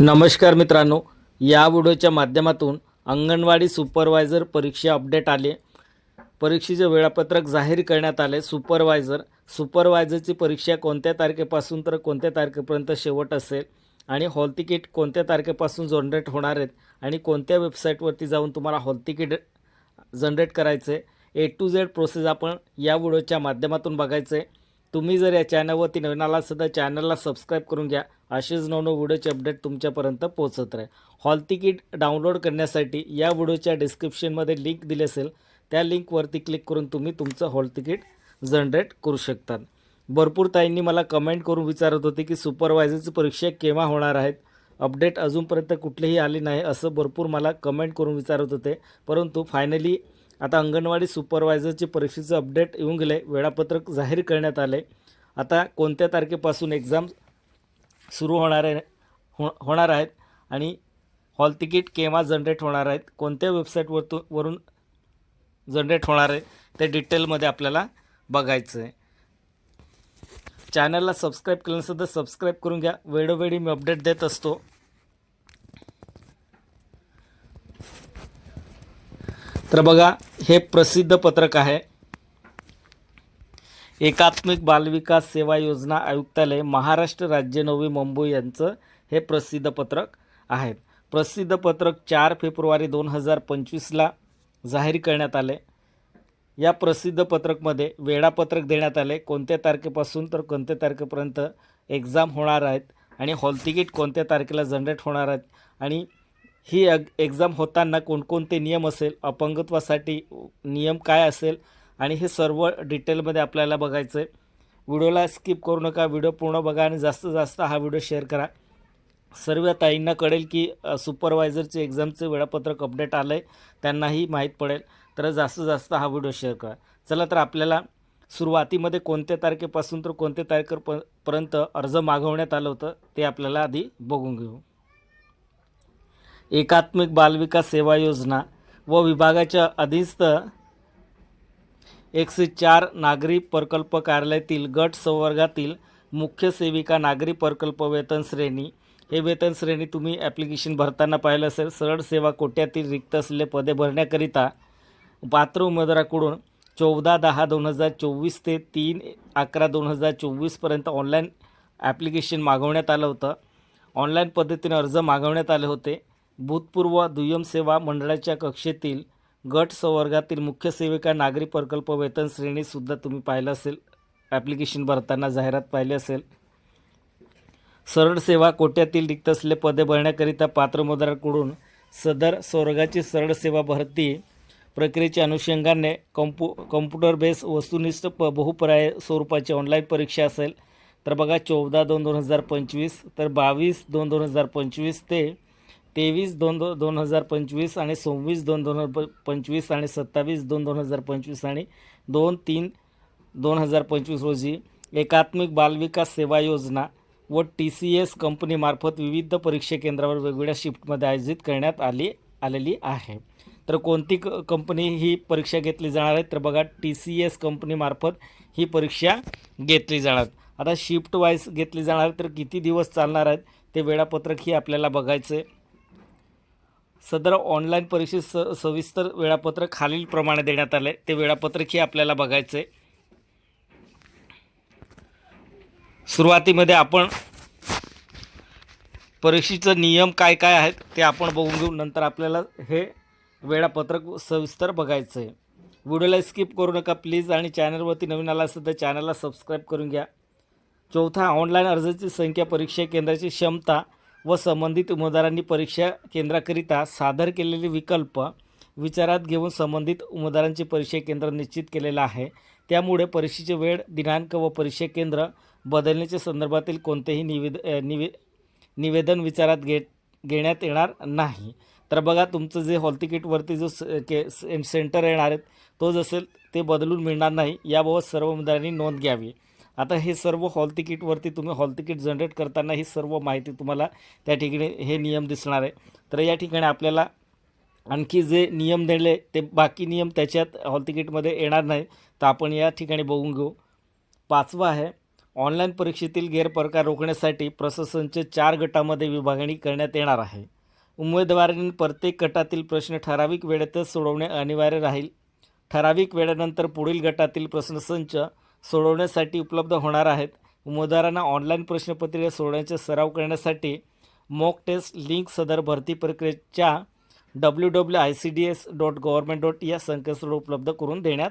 नमस्कार मित्रांनो या व्हिडिओच्या माध्यमातून अंगणवाडी सुपरवायझर परीक्षा अपडेट आले परीक्षेचे वेळापत्रक जाहीर करण्यात आले. सुपरवायझर सुपरवायझरची परीक्षा कोणत्या तारखेपासून तर कोणत्या तारखेपर्यंत शेवट असेल आणि हॉल तिकीट कोणत्या तारखेपासून जनरेट होणार आहेत आणि कोणत्या वेबसाईटवरती जाऊन तुम्हाला हॉल तिकीट जनरेट करायचे ए टू झेड प्रोसेस आपण या व्हिडिओच्या माध्यमातून बघायचं आहे तुम्ही जर या चॅनलवरती नवीन आला असेल तर चॅनलला सबस्क्राईब करून घ्या. असेच नवनव व्हिडिओचे अपडेट तुमच्यापर्यंत पोहोचत राहील. हॉल तिकीट डाउनलोड करण्यासाठी या व्हिडिओच्या डिस्क्रिप्शनमध्ये लिंक दिली असेल त्या लिंकवरती क्लिक करून तुम्ही तुमचं हॉल तिकीट जनरेट करू शकतात भरपूर ताईंनी मला कमेंट करून विचारत होते की सुपरवायझरची परीक्षा केव्हा होणार आहेत? अपडेट अजूनपर्यंत कुठलीही आले नाही असं भरपूर मला कमेंट करून विचारत होते. परंतु फायनली आता अंगणवाडी सुपरवायझरची परीक्षेचं अपडेट येऊन गेले वेळापत्रक जाहीर करण्यात आले आता कोणत्या तारखेपासून एक्झाम सुरू होणार आहे हो होणार आहेत आणि हॉल तिकीट केव्हा जनरेट होणार आहेत कोणत्या वेबसाईटवरतून वरून जनरेट होणार आहे ते डिटेलमध्ये आपल्याला बघायचं आहे चॅनलला सबस्क्राईब केलं नसेल तर सबस्क्राईब करून घ्या. वेळोवेळी मी अपडेट देत असतो. तर बघा हे प्रसिद्ध पत्रक आहे. एकात्मिक बालविकास सेवा योजना आयुक्तालय महाराष्ट्र राज्य नवी मुंबई यांचं हे प्रसिद्ध पत्रक आहे. प्रसिद्ध पत्रक चार फेब्रुवारी दोन हजार पंचवीसला जाहीर करण्यात आले. या प्रसिद्ध पत्रकमध्ये वेळापत्रक देण्यात आले. कोणत्या तारखेपासून तर कोणत्या तारखेपर्यंत एक्झाम होणार आहेत आणि हॉल तिकीट कोणत्या तारखेला जनरेट होणार आहेत आणि ही अग एक्झाम होताना कोणकोणते नियम असेल अपंगत्वासाठी नियम काय असेल आणि हे सर्व डिटेलमध्ये आपल्याला बघायचं आहे व्हिडिओला स्किप करू नका व्हिडिओ पूर्ण बघा आणि जास्तीत जास्त हा व्हिडिओ शेअर करा. सर्व ताईंना कळेल की सुपरवायझरचे एक्झामचे वेळापत्रक अपडेट आलं आहे त्यांनाही माहीत पडेल. तर जास्तीत जास्त हा व्हिडिओ शेअर करा. चला तर आपल्याला सुरुवातीमध्ये कोणत्या तारखेपासून तर कोणत्या तारखेपर्यंत अर्ज मागवण्यात आलं होतं ते आपल्याला आधी बघून घेऊ. एकात्मिक बालविकास सेवा योजना व विभागाच्या अधीनस्थ एकशे चार नागरी प्रकल्प कार्यालयातील गट संवर्गातील मुख्य सेविका नागरी प्रकल्प वेतन श्रेणी. हे वेतन श्रेणी तुम्ही ॲप्लिकेशन भरताना पाहिलं असेल. सरळ सेवा कोट्यातील रिक्त असलेले पदे भरण्याकरिता पात्र उमेदवाराकडून चौदा दहा दोन हजार चोवीस ते तीन अकरा दोन हजार चोवीसपर्यंत ऑनलाईन ॲप्लिकेशन मागवण्यात आलं होतं. ऑनलाईन पद्धतीने अर्ज मागवण्यात आले होते. भूतपूर्व दुय्यम सेवा मंडळाच्या कक्षेतील गट संवर्गातील मुख्य सेविका नागरी प्रकल्प वेतन श्रेणीसुद्धा तुम्ही पाहिलं असेल. ॲप्लिकेशन भरताना जाहिरात पाहिली असेल. सरळ सेवा कोट्यातील रिक्त असलेले पदे भरण्याकरिता पात्र मतदाराकडून सदर स्वर्गाची सरळ सेवा भरती प्रक्रियेच्या अनुषंगाने कॉम्पु कॉम्प्युटर बेस वस्तुनिष्ठ प बहुपर्याय स्वरूपाची ऑनलाईन परीक्षा असेल. तर बघा चौदा दोन दोन हजार पंचवीस तर बावीस दोन दोन हजार पंचवीस ते तेवीस दोन दो दोन हजार पंचवीस आणि सव्वीस दोन दोन हजार पंचवीस आणि सत्तावीस दोन दोन हजार पंचवीस आणि दोन तीन दोन हजार पंचवीस रोजी एकात्मिक बालविकास सेवा योजना व टी सी एस कंपनीमार्फत विविध परीक्षा केंद्रावर वेगवेगळ्या शिफ्टमध्ये आयोजित करण्यात आली आलेली आहे. तर कोणती क कंपनी ही परीक्षा घेतली जाणार आहे? तर बघा टी सी एस कंपनीमार्फत ही परीक्षा घेतली जाणार. आता शिफ्ट वाईज घेतली जाणार आहे तर किती दिवस चालणार आहेत ते वेळापत्रक ही आपल्याला बघायचं आहे सदर ऑनलाईन परीक्षेत स सविस्तर वेळापत्रक खालीलप्रमाणे देण्यात आले. ते वेळापत्रकही आपल्याला बघायचं. आहे सुरुवातीमध्ये आपण परीक्षेचं नियम काय काय आहेत ते आपण बघून घेऊ. नंतर आपल्याला हे वेळापत्रक सविस्तर बघायचं आहे व्हिडिओला स्किप करू नका. प्लीज आणि चॅनलवरती नवीन आला असेल तर चॅनलला सबस्क्राईब करून घ्या. चौथा ऑनलाईन अर्जाची संख्या परीक्षा केंद्राची क्षमता व संबंधित उमेदवारांनी परीक्षा केंद्राकरिता सादर केलेले विकल्प विचारात घेऊन संबंधित उमेदवारांचे परीक्षा केंद्र निश्चित केलेलं आहे. त्यामुळे परीक्षेचे वेळ दिनांक व परीक्षा केंद्र बदलण्याच्या संदर्भातील कोणतेही निवेद निवे निवेदन विचारात घे घेण्यात येणार नाही. तर बघा तुमचं जे हॉल तिकीटवरती जो स के सेंटर येणार आहेत तो जसेल ते बदलून मिळणार नाही. याबाबत सर्व उमेदवारांनी नोंद घ्यावी. आता हे सर्व हॉल तिकीटवरती तुम्ही हॉल तिकीट जनरेट करताना ही सर्व माहिती तुम्हाला त्या ठिकाणी हे नियम दिसणार आहे. तर या ठिकाणी आपल्याला आणखी जे नियम दिले ते बाकी नियम त्याच्यात हॉल तिकीटमध्ये येणार नाही. तर आपण या ठिकाणी बघून घेऊ. पाचवा आहे ऑनलाईन परीक्षेतील गैरप्रकार रोखण्यासाठी प्रशासनचे चार गटामध्ये विभागणी करण्यात येणार आहे. उमेदवारांनी प्रत्येक गटातील प्रश्न ठराविक वेळेतच सोडवणे अनिवार्य राहील. ठराविक वेळेनंतर पुढील गटातील प्रश्नसंच सोडवण्यासाठी उपलब्ध होणार आहेत. उमेदवारांना ऑनलाईन प्रश्नपत्रिका सोडवण्याचा सराव करण्यासाठी मॉक टेस्ट लिंक सदर भरती प्रक्रियेच्या W W I C D S dot government dot या संकेतस्थळ उपलब्ध करून देण्यात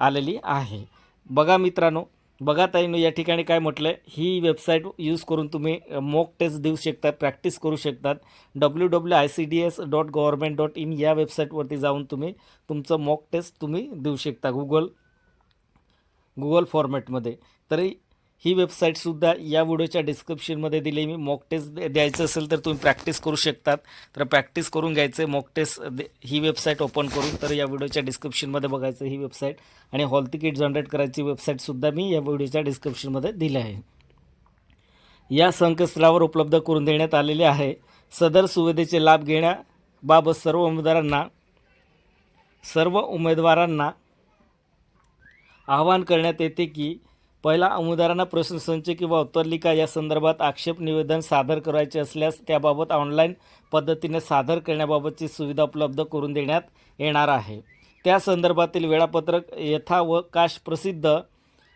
आलेली आहे. बघा मित्रांनो बघा ताईनो या ठिकाणी काय म्हटलं आहे ही वेबसाईट यूज करून तुम्ही मॉक टेस्ट देऊ शकता प्रॅक्टिस करू शकतात W W I C D S dot government dot in या वेबसाईटवरती जाऊन तुम्ही तुमचं मॉक टेस्ट तुम्ही देऊ शकता. गुगल गुगल फॉर्मॅटमध्ये. तरी ही वेबसाईटसुद्धा या व्हिडिओच्या डिस्क्रिप्शनमध्ये दिली मी मॉक टेस्ट द्यायचं असेल तर तुम्ही प्रॅक्टिस करू शकतात. तर प्रॅक्टिस करून घ्यायचं मॉक टेस्ट दे- ही वेबसाईट ओपन करून तर या व्हिडिओच्या डिस्क्रिप्शनमध्ये बघायचं ही वेबसाईट आणि हॉल तिकीट जनरेट करायची वेबसाईटसुद्धा मी या व्हिडिओच्या डिस्क्रिप्शनमध्ये दिली आहे. या संकेतस्थळावर उपलब्ध करून देण्यात आलेले आहे. सदर सुविधेचे लाभ घेण्याबाबत सर्व उमेदवारांना सर्व उमेदवारांना आवाहन करण्यात येते की पहिला उमेदवारांना प्रश्नसंच किंवा उत्तरलिका या संदर्भात आक्षेप निवेदन सादर करायचे असल्यास त्याबाबत ऑनलाईन पद्धतीने सादर करण्याबाबतची सुविधा उपलब्ध करून देण्यात येणार आहे. त्या संदर्भातील वेळापत्रक यथावकाश प्रसिद्ध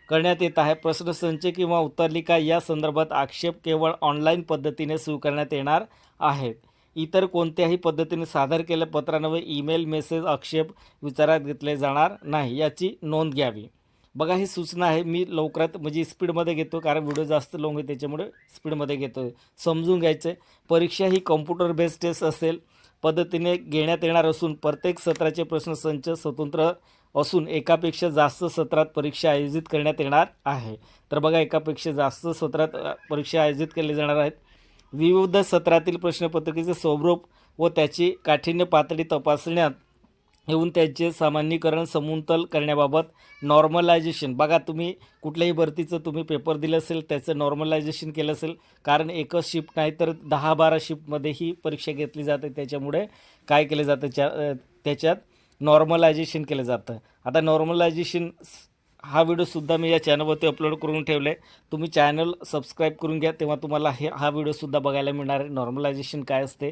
करण्यात येत आहे. प्रश्नसंच किंवा उत्तरलिका या संदर्भात आक्षेप केवळ ऑनलाईन पद्धतीने स्वीकारण्यात येणार आहेत इतर कोणत्याही पद्धतीने सादर केल्या पत्रांवर ईमेल मेसेज आक्षेप विचारात घेतले जाणार नाही. याची नोंद घ्यावी. बघा ही सूचना आहे. मी लवकरात म्हणजे स्पीडमध्ये घेतो कारण व्हिडिओ जास्त लॉंग आहे त्याच्यामुळे स्पीडमध्ये घेतो समजून घ्यायचं आहे परीक्षा ही कॉम्प्युटर बेस्ड टेस्ट असेल. पद्धतीने घेण्यात येणार असून प्रत्येक सत्राचे प्रश्न संच स्वतंत्र असून एकापेक्षा जास्त सत्रात परीक्षा आयोजित करण्यात येणार आहे. तर बघा एकापेक्षा जास्त सत्रात परीक्षा आयोजित केली जाणार आहेत. विविध सत्रातील प्रश्नपत्रिकेचे स्वरूप व त्याची काठिण्य पातळी तपासण्यात येऊन त्यांचे सामान्यीकरण समूंतल करण्याबाबत नॉर्मलायझेशन बघा तुम्ही कुठल्याही भरतीचं तुम्ही पेपर दिलं असेल त्याचं नॉर्मलायझेशन केलं असेल कारण एकच शिफ्ट नाही तर दहा बारा शिफ्टमध्ये ही परीक्षा घेतली जाते. त्याच्यामुळे काय केलं जातं? च्या त्याच्यात नॉर्मलायझेशन केलं जातं. आता नॉर्मलायझेशन हा व्हिडिओसुद्धा मी या चॅनलवरती अपलोड करून ठेवले आहे तुम्ही चॅनल सबस्क्राईब करून घ्या. तेव्हा तुम्हाला हे हा व्हिडिओसुद्धा बघायला मिळणार आहे. नॉर्मलायझेशन काय असते?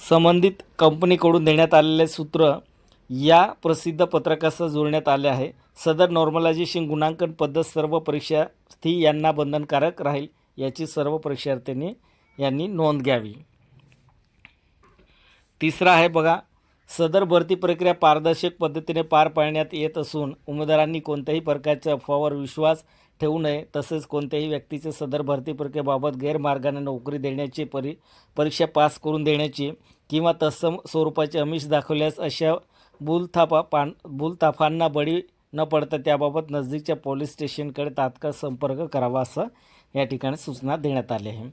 संबंधित कंपनीकडून देण्यात आलेले सूत्र या प्रसिद्ध पत्रकासह जोडण्यात आले आहे. सदर नॉर्मलायझेशन गुणांकन पद्धत सर्व परीक्षार्थी यांना बंधनकारक राहील याची सर्व परीक्षार्थ्यांनी यांनी नोंद घ्यावी. तिसरा आहे बघा सदर भरती प्रक्रिया पारदर्शक पद्धतीने पार पाडण्यात येत असून उमेदवारांनी कोणत्याही प्रकारच्या अफवावर विश्वास ठेवू नये. तसेच कोणत्याही व्यक्तीचे सदर भरती प्रक्रियेबाबत गैरमार्गाने नोकरी देण्याची परी परीक्षा पास करून देण्याची किंवा तत्सम स्वरूपाचे अमिष दाखवल्यास अशा बुलथापा पान बुलताफांना बळी न पडता त्याबाबत नजदीकच्या पोलीस स्टेशनकडे तात्काळ संपर्क करावा असं या ठिकाणी सूचना देण्यात आली आहे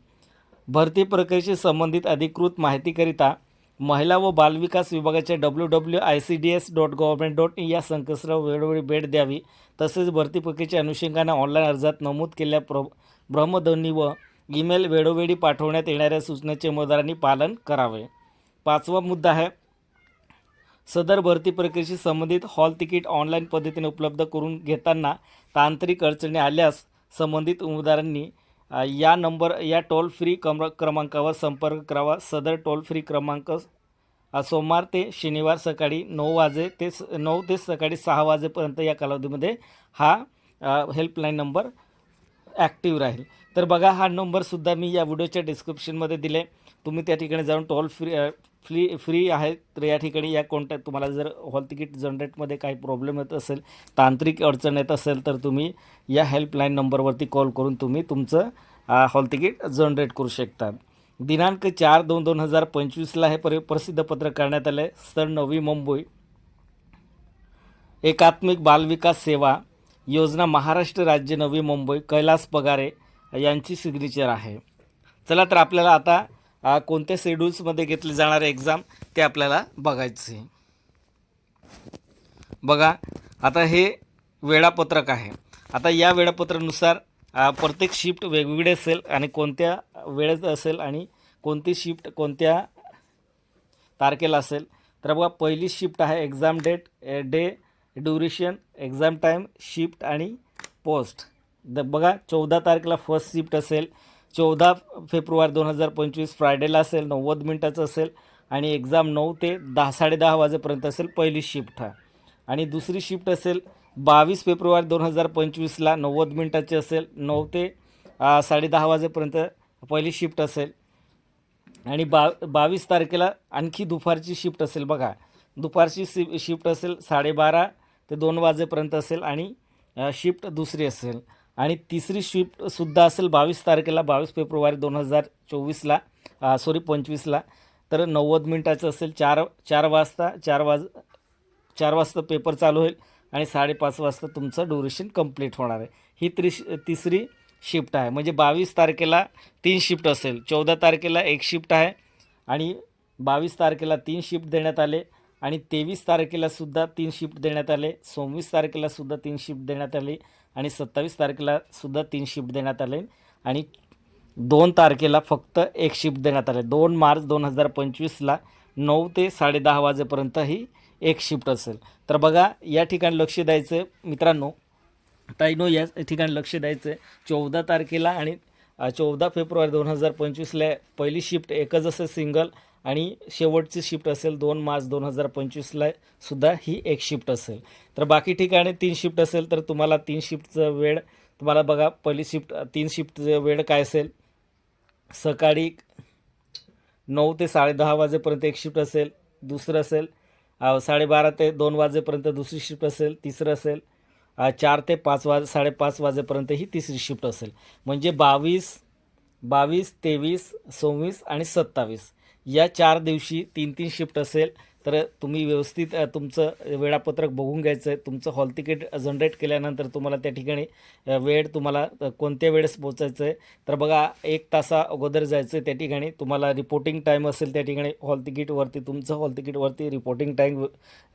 भरती प्रक्रियेशी संबंधित अधिकृत माहितीकरिता महिला व बालविकास विभागाच्या W W I C D S dot government dot in या संकेतस्थळावर वेळोवेळी भेट द्यावी. तसेच भरती प्रक्रियेच्या अनुषंगाने ऑनलाईन अर्जात नमूद केलेल्या प्र भ्रमध्वनी व ईमेल वेळोवेळी पाठवण्यात येणाऱ्या सूचनेचे उमेदवारांनी पालन करावे. पाचवा मुद्दा आहे सदर भरती प्रक्रियेशी संबंधित हॉल तिकीट ऑनलाईन पद्धतीने उपलब्ध करून घेताना तांत्रिक अडचणी आल्यास संबंधित उमेदवारांनी या नंबर या टोल फ्री क्रम क्रमांकावर संपर्क करावा. सदर टोल फ्री क्रमांक सोमवार ते शनिवार सकाळी नऊ वाजे ते स नऊ ते सकाळी सहा वाजेपर्यंत या कालावधीमध्ये हा हेल्पलाईन नंबर ॲक्टिव्ह राहील. तर बघा हा नंबरसुद्धा मी या व्हिडिओच्या डिस्क्रिप्शनमध्ये दिले तुम्ही त्या ठिकाणी जाऊन टोल फ्री फ्री फ्री आहेत तर या ठिकाणी या कोणत्या तुम्हाला जर हॉल तिकीट जनरेटमध्ये काही प्रॉब्लेम येत असेल तांत्रिक अडचण येत असेल तर तुम्ही या हेल्पलाईन नंबरवरती कॉल करून तुम्ही तुमचं हॉल तिकीट जनरेट करू शकता. दिनांक चार दोन दोन हजार पंचवीसला हे पर प्रसिद्ध पत्र करण्यात आलं आहे स्थळ नवी मुंबई. एकात्मिक बालविकास सेवा योजना महाराष्ट्र राज्य नवी मुंबई कैलास पगारे यांची सिग्नेचर आहे. चला तर आपल्याला आता कोणत्या शेड्यूल्समध्ये घेतले जाणारे एक्झाम ते आपल्याला बघायचे आहे. बघा आता हे वेळापत्रक आहे. आता या वेळापत्रानुसार प्रत्येक शिफ्ट वेगवेगळी असेल आणि कोणत्या वेळेत असेल आणि कोणती शिफ्ट कोणत्या तारखेला असेल. तर बघा पहिली शिफ्ट आहे exam date day duration exam time shift आणि पोस्ट द बघा चौदा तारखेला फर्स्ट शिफ्ट असेल. चौदा फेब्रुवारी दोन हजार पंचवीस फ्रायडेला असेल नव्वद मिनटाचं असेल आणि एक्झाम नऊ ते दहा साडेदहा वाजेपर्यंत असेल पहिली शिफ्ट. हा आणि दुसरी शिफ्ट असेल बावीस फेब्रुवारी दोन हजार पंचवीसला नव्वद मिनटाची असेल नऊ ते साडेदहा वाजेपर्यंत पहिली शिफ्ट असेल. आणि बा बावीस तारखेला आणखी दुपारची शिफ्ट असेल बघा. दुपारची सि शिफ्ट असेल साडेबारा ते दोन वाजेपर्यंत असेल आणि शिफ्ट दुसरी असेल. आणि तिसरी शिफ्टसुद्धा असेल बावीस तारखेला बावीस फेब्रुवारी दोन हजार चोवीसला सॉरी पंचवीसला. तर नव्वद मिनटाचं असेल चार चार वाजता चार वाज चार वाजता पेपर चालू होईल आणि साडेपाच वाजता तुमचं ड्युरेशन कंप्लीट होणार आहे. ही त्रिश तिसरी शिफ्ट आहे. म्हणजे बावीस तारखेला तीन शिफ्ट असेल चौदा तारखेला एक शिफ्ट आहे आणि बावीस तारखेला तीन शिफ्ट देण्यात आले आणि तेवीस तारखेलासुद्धा तीन शिफ्ट देण्यात आले सव्वीस तारखेलासुद्धा तीन शिफ्ट देण्यात आली. आणि सत्तावीस तारखेला सुद्धा तीन शिफ्ट देण्यात आले. आणि दोन तारखेला फक्त एक शिफ्ट देण्यात आले. दोन मार्च दोन हजार पंचवीसला नऊ ते साडेदहा वाजेपर्यंत ही एक शिफ्ट असेल. तर बघा या ठिकाणी लक्ष द्यायचं आहे. मित्रांनो ताईनो या ठिकाणी लक्ष द्यायचं आहे. चौदा तारखेला आणि चौदा फेब्रुवारी दोन हजार पंचवीसला पहिली शिफ्ट एकच असेल सिंगल आणि शेवटची शिफ्ट असेल दोन मार्च दोन हजार पंचवीसला सुद्धा ही एक शिफ्ट असेल. तर बाकी ठिकाणी तीन शिफ्ट असेल तर तुम्हाला तीन शिफ्टचं वेळ तुम्हाला बघा पहिली शिफ्ट तीन शिफ्टचं वेळ काय असेल? सकाळी नऊ ते साडेदहा वाजेपर्यंत एक शिफ्ट असेल दुसरं असेल साडेबारा ते दोन वाजेपर्यंत दुसरी शिफ्ट असेल तिसरं असेल. चार ते पाच वाज साडेपाच वाजेपर्यंत ही तिसरी शिफ्ट असेल. म्हणजे बावीस बावीस तेवीस सव्वीस आणि सत्तावीस. या चार दिवशी तीन तीन शिफ्ट असेल तर तुम्ही व्यवस्थित तुमचं वेळापत्रक बघून घ्यायचं आहे तुमचं हॉल तिकीट जनरेट केल्यानंतर तुम्हाला त्या ठिकाणी वेळ तुम्हाला कोणत्या वेळेस पोचायचं आहे तर बघा एक तासा अगोदर जायचं आहे त्या ठिकाणी. तुम्हाला रिपोर्टिंग टाईम असेल त्या ठिकाणी हॉल तिकीटवरती तुमचं हॉल तिकीटवरती रिपोर्टिंग टाईम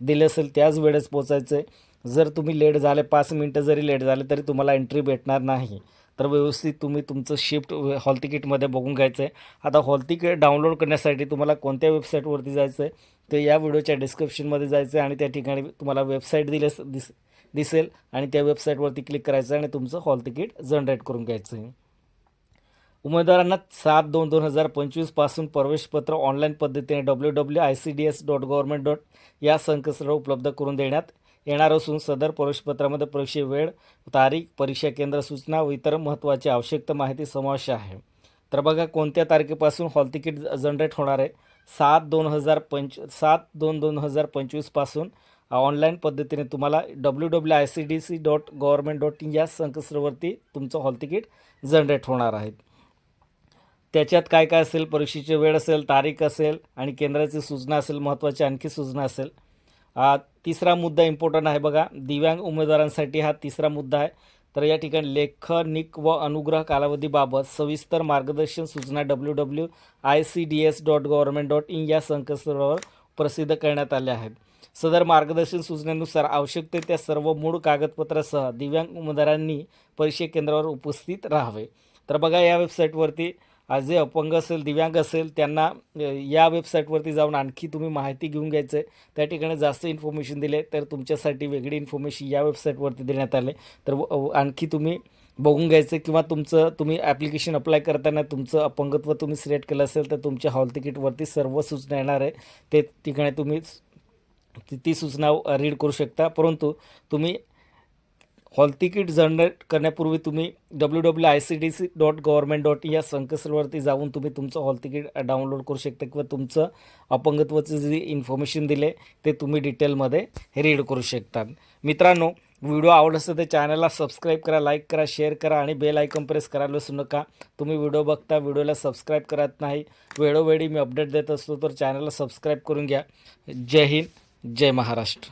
दिले असेल त्याच वेळेस पोचायचं आहे जर तुम्ही लेट झाले पाच मिनटं जरी लेट झाले तरी तुम्हाला एंट्री भेटणार नाही. तर व्यवस्थित तुम्ही तुमचं शिफ्ट हॉल तिकीटमध्ये बघून घ्यायचं आहे आता हॉल तिकीट डाउनलोड करण्यासाठी तुम्हाला कोणत्या वेबसाईटवरती जायचं आहे ते या व्हिडिओच्या डिस्क्रिप्शनमध्ये जायचं आहे आणि त्या ठिकाणी तुम्हाला वेबसाईट दिले दिस दिसेल आणि त्या वेबसाईटवरती क्लिक करायचं आहे आणि तुमचं हॉल तिकीट जनरेट करून घ्यायचं आहे उमेदवारांना सात दोन दोन हजार पंचवीसपासून प्रवेशपत्र ऑनलाईन पद्धतीने W W I C D S dot government dot या संकेतस्थळावर उपलब्ध करून देण्यात येणार असून सदर प्रवेशपत्रामध्ये परीक्षे वेळ तारीख परीक्षा केंद्र सूचना व इतर महत्त्वाची आवश्यक माहिती समावेश आहे. तर बघा कोणत्या तारखेपासून हॉल तिकीट जनरेट होणार आहे? सात दोन हजार पंच सात दोन दोन हजार पंचवीसपासून ऑनलाईन पद्धतीने तुम्हाला W W I C D C dot government dot in या संकेतस्थळावरती तुमचं हॉल तिकीट जनरेट होणार आहे. त्याच्यात काय काय असेल? परीक्षेची वेळ असेल तारीख असेल आणि केंद्राची सूचना असेल महत्त्वाची आणखी सूचना असेल. तिसरा मुद्दा इम्पॉर्टंट आहे बघा. दिव्यांग उमेदवारांसाठी हा तिसरा मुद्दा आहे. तर या ठिकाणी लेखनिक व अनुग्रह कालावधीबाबत सविस्तर मार्गदर्शन सूचना W W I C D S dot government dot in या संकेतस्थळावर प्रसिद्ध करण्यात आल्या आहेत. सदर मार्गदर्शन सूचनेनुसार आवश्यक ते त्या सर्व मूळ कागदपत्रासह दिव्यांग उमेदवारांनी परीक्षा केंद्रावर उपस्थित राहावे. तर बघा या वेबसाईटवरती जे अपंग असेल दिव्यांग असेल त्यांना या वेबसाईटवरती जाऊन आणखी तुम्ही माहिती घेऊन घ्यायचं आहे त्या ठिकाणी जास्त इन्फॉर्मेशन दिले तर तुमच्यासाठी वेगळी इन्फॉर्मेशन या वेबसाईटवरती देण्यात आले. तर व- आणखी तुम्ही बघून घ्यायचं किंवा तुमचं तुम्ही ॲप्लिकेशन अप्लाय करताना तुमचं अपंगत्व तुम्ही सिलेक्ट केलं असेल तर तुमच्या हॉल तिकीटवरती सर्व सूचना येणार आहे. ते ठिकाणी तुम्ही ती सूचना रीड करू शकता. परंतु तुम्ही हॉल तिकीट जनरेट करण्यापूर्वी तुम्ही W W I C D C dot government dot या संकेतस्थळावरती जाऊन तुम्ही तुमचं हॉल तिकीट डाउनलोड करू शकता किंवा तुमचं अपंगत्वाचं जे इन्फॉर्मेशन दिले ते तुम्ही डिटेलमध्ये रीड करू शकता. मित्रांनो व्हिडिओ आवडत असेल तर चॅनलला सबस्क्राईब करा लाईक करा शेअर करा आणि बेल आयकॉन प्रेस करायला विसरू नका. तुम्ही व्हिडिओ बघता व्हिडिओला सबस्क्राईब करत नाही वेळोवेळी मी अपडेट देत असतो तर चॅनलला सबस्क्राईब करून घ्या. जय हिंद जय महाराष्ट्र.